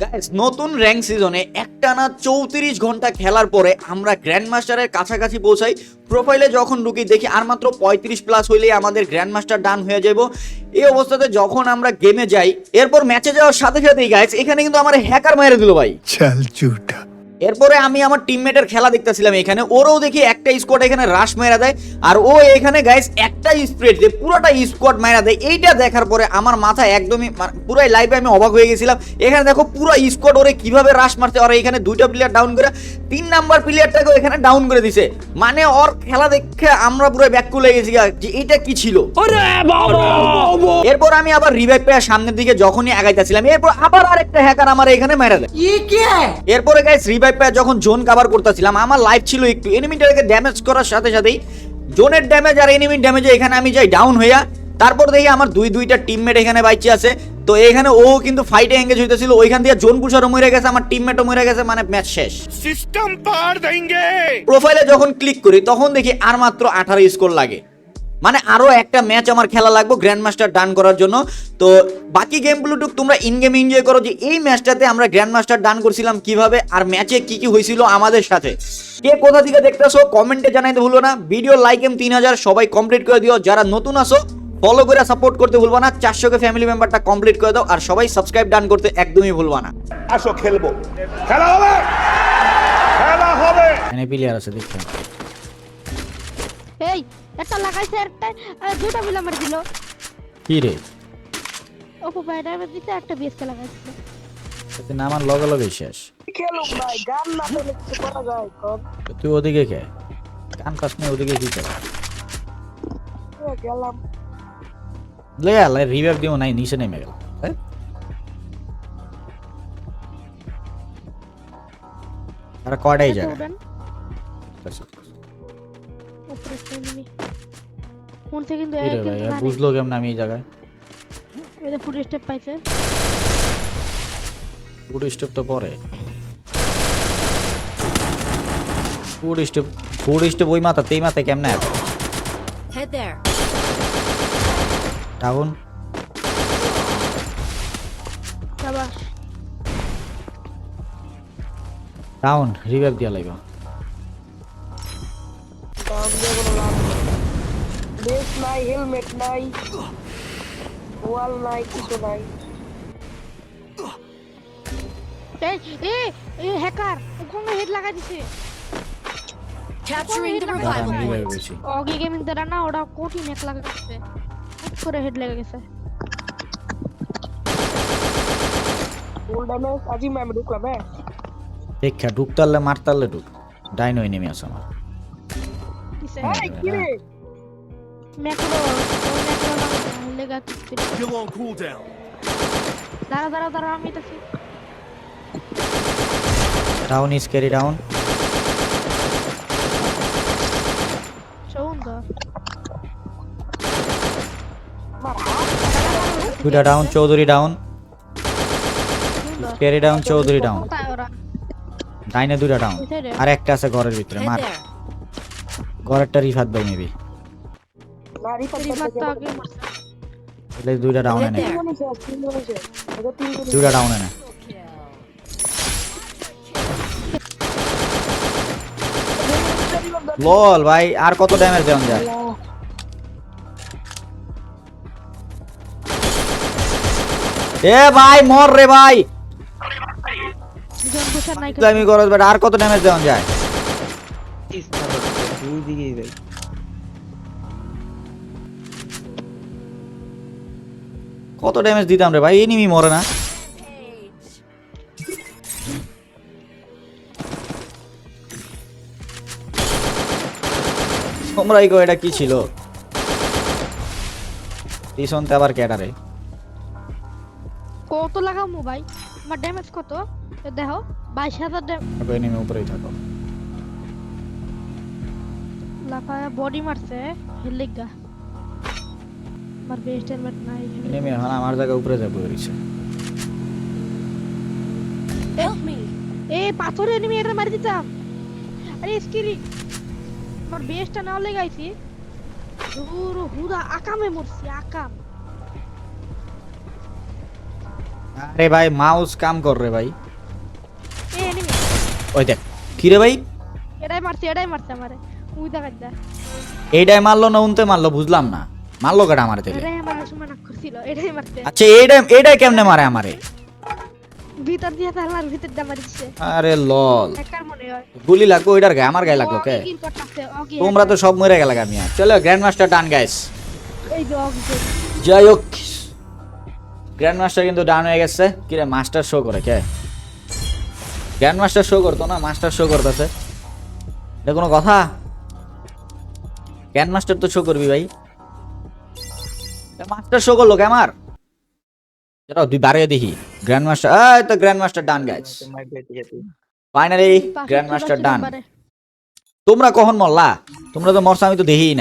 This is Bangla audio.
গাইস নতুন র্যাঙ্ক সিজনে একটানা চৌত্রিশ ঘণ্টা খেলার পরে আমরা গ্র্যান্ড মাস্টারের কাছাকাছি পৌঁছাই। প্রোফাইলে যখন ঢুকি, দেখি আর মাত্র পঁয়ত্রিশ প্লাস হইলেই আমাদের গ্র্যান্ড মাস্টার ডান হয়ে যাব। এই অবস্থাতে যখন আমরা গেমে যাই, এরপর ম্যাচে যাওয়ার সাথে সাথেই গাইস এখানে কিন্তু আমার হ্যাকার মেরে দিল ভাই। চাল চুটা। এরপরে আমি আমার টিমমেটের খেলা দেখতেছিলাম এখানে। ওরও দেখি একটা স্কোয়াড এখানে রাশ মেরা দেয়, আর ও এখানে গাইস একটা স্প্রেড যে পুরোটা স্কোয়াড মেরা দেয়, এইটা দেখার পরে আমার মাথা একদমই পুরো পুরাই লাইভে আমি অবাক হয়ে গেছিলাম। এখানে দেখো পুরো স্কোয়াড ওরে কীভাবে রাশ মারছে আর এখানে দুইটা প্লেয়ার ডাউন করে তিন নাম্বার প্লেয়ারটাকেও এখানে ডাউন করে দিছে। মানে ওর খেলা দেখে আমরা পুরো ব্যাক করে গেছি যে এটা কি ছিল? এরপর আমি আবার রিভাইভ পেয়ে সামনের দিকে যখনই আগাইতেছিলাম এরপর আবার আরেকটা হ্যাকার আমার এখানে মেরা দেয়। এরপরে গাইস রিভাইভ পেয়ে যখন জোন কভার করতেছিলাম আমার লাইফ ছিল একটু এনিমিটাকে ড্যামেজ করার সাথে সাথেই জোনের ড্যামেজ আর এনিমির ড্যামেজে এখানে আমি যাই ডাউন হইয়া তারপর দেখি আমার দুই দুইটা টিমমেট এখানে বাইচে আছে। তো এখানে ও কিন্তু ফাইটে এঙ্গেজ হইতেছিল। ওইখান দিয়ে জোন পুষারও মরে গেছে আমার টিমমেটও মরে গেছে মানে ম্যাচ শেষ। সিস্টেম পার দেঙ্গে প্রোফাইলে যখন ক্লিক করি তখন দেখি আর মাত্র আঠারো স্কোর লাগে। মানে আরও একটা ম্যাচ আমার খেলা লাগবে গ্র্যান্ড মাস্টার ডান করার জন্য। তো বাকি গেমগুলোটুক তোমরা ইন গেম এনজয় করো যে এই ম্যাচটাতে আমরা গ্র্যান্ড মাস্টার ডান করছিলাম কীভাবে আর ম্যাচে কি কি হয়েছিল আমাদের সাথে। কে কোথা থেকে দেখতেছো কমেন্টে জানাইতে ভুলো না। ভিডিও লাইক এম তিন হাজার সবাই কমপ্লিট করে দিও। যারা নতুন আসো ফলো করে সাপোর্ট করতে ভুলবা না। চারশোকে ফ্যামিলি মেম্বারটা কমপ্লিট করে দাও আর সবাই সাবস্ক্রাইব ডান করতে একদমই ভুলবা না। আসো খেলব। খেলা হবে! খেলা হবে! এখানে প্লেয়ার আছে দেখতে এই একটা লাগাইছে একটা দুটা বিলা মারি দিল। কি রে? ওপো বাইরে দিতে একটা বিএসকে লাগাইছে। নামার লগে লগে শেষ। খেলুক ভাই গান না পেলে কিছু করা যায় কম তুই ওদিকে কে? কান পাস নেই ওদিকে কি করে? গেলাম লে আলে রিভাইভ দিও নাই নিচে নেমে গেল হ্যাঁ আর কয়টাই জায়গা উড়ান উপরে এনিমি কোন থেকে কিন্তু কি রে ভাই আর বুঝলো কেমন আমি এই জায়গায় এটা ফুড স্টেপ পাইছে ফুড স্টেপ তো পরে ফুড স্টেপ ফুড স্টেপ ওই মাথা তেই মাথায় কেমনে আছে Head there. ডাউন সাবাস। ডাউন রিভাইভ দিয়া লাগবে দাম দিয়ে কোনো লাভ নেই। বেস নাই হেলমেট নাই ওয়াল নাই কিছু নাই। এই এ এ হ্যাকার ওখানে হেড লাগাই দিছে। Capturing the revival point. হয়েছি। অগি দ্বারা না ওরা কঠিন এক লাগা গেছে হুট করে হেড লেগে গেছে। ফুল ড্যামেজ আজি ম্যাম ঢুকলাম হ্যাঁ? দেখা ঢুকতারলে মারতারলে ঢুক। ডাইন হয়ে নেমে আছে আমার। এই কি রে? ম্যাক্রো. দাঁড়া দাঁড়া দাঁড়া আমি তো ডাউন ইজ ক্যারি ডাউন দুইটা down Chowdhury down carry down Chowdhury down ডাইনে দুইটা ডাউন আর একটা আছে ঘরের ভিতরে মার। ঘরেরটা রিফাত ভাই তাহলে দুইটা ডাউন এনে। দুইটা ডাউন এনে। লল ভাই আর কত ড্যামেজ দেওয়া যায়? এ ভাই মর রে ভাই। আমি গরজ বেটা আর কত ড্যামেজ দেওয়া যায়? কত ড্যামেজ দিতাম রে ভাই এনিমি মরে না। তোমরাই গো এটা কি ছিল? পিছনতে আবার ক্যাটারে কত লাগামু ভাই আমার ড্যামেজ কত? দেখো বাইশ হাজার এনিমি উপরেই থাকো। লাফায়া বডি মারছে হেলিগা আমার বেস্ট হেলমেট নাই এনিমি এখন আমার জায়গা উপরে যাব me. এ পাথর এনিমি এটা মারি দিতাম। আরে স্কিরি আমার বেস্টটা নাও লাগাইছি। দূর হুদা আকামে মরছি আকাম। আরে ভাই মাউস কাম কর রে ভাই। এ এনিমি ওই দেখ কি রে ভাই? এটাই মারছে এটাই মারছে আমারে। উই দেখা যা। এইটাই মারলো না উনতে মারলো বুঝলাম না। মারলো কেটা আমার থেকে এটাই আমার সময় নাক করছিল এটাই মারছে। আচ্ছা এইটাই এইটাই কেমনে মারে আমারে? ভিতর দিয়ে তাহলে ভিতর দিয়ে মারছে। আরে লল। একার মনে হয়। গুলি লাগবো ওইটার গায়ে আমার গায়ে লাগল কে তোমরা তো সব মরে গেলে আমি চলো গ্র্যান্ড মাস্টার ডান গাইস এই যে যাই হোক গ্র্যান্ড মাস্টার কিন্তু ডান হয়ে গেছে। কিরে মাস্টার শো করে কে? গ্র্যান্ড মাস্টার শো করতো না মাস্টার শো করতেছে। এটা কোনো কথা? গ্র্যান্ড মাস্টার তো শো করবি ভাই। মাস্টার শো করল কে আমার? চলো তুই বাড়িয়ে দেখি। গ্র্যান্ড মাস্টার এই তো grandmaster done guys finally grandmaster done তোমরা কখন মরলা? তোমরা তো মরছো আমি তো দেখিই নাই।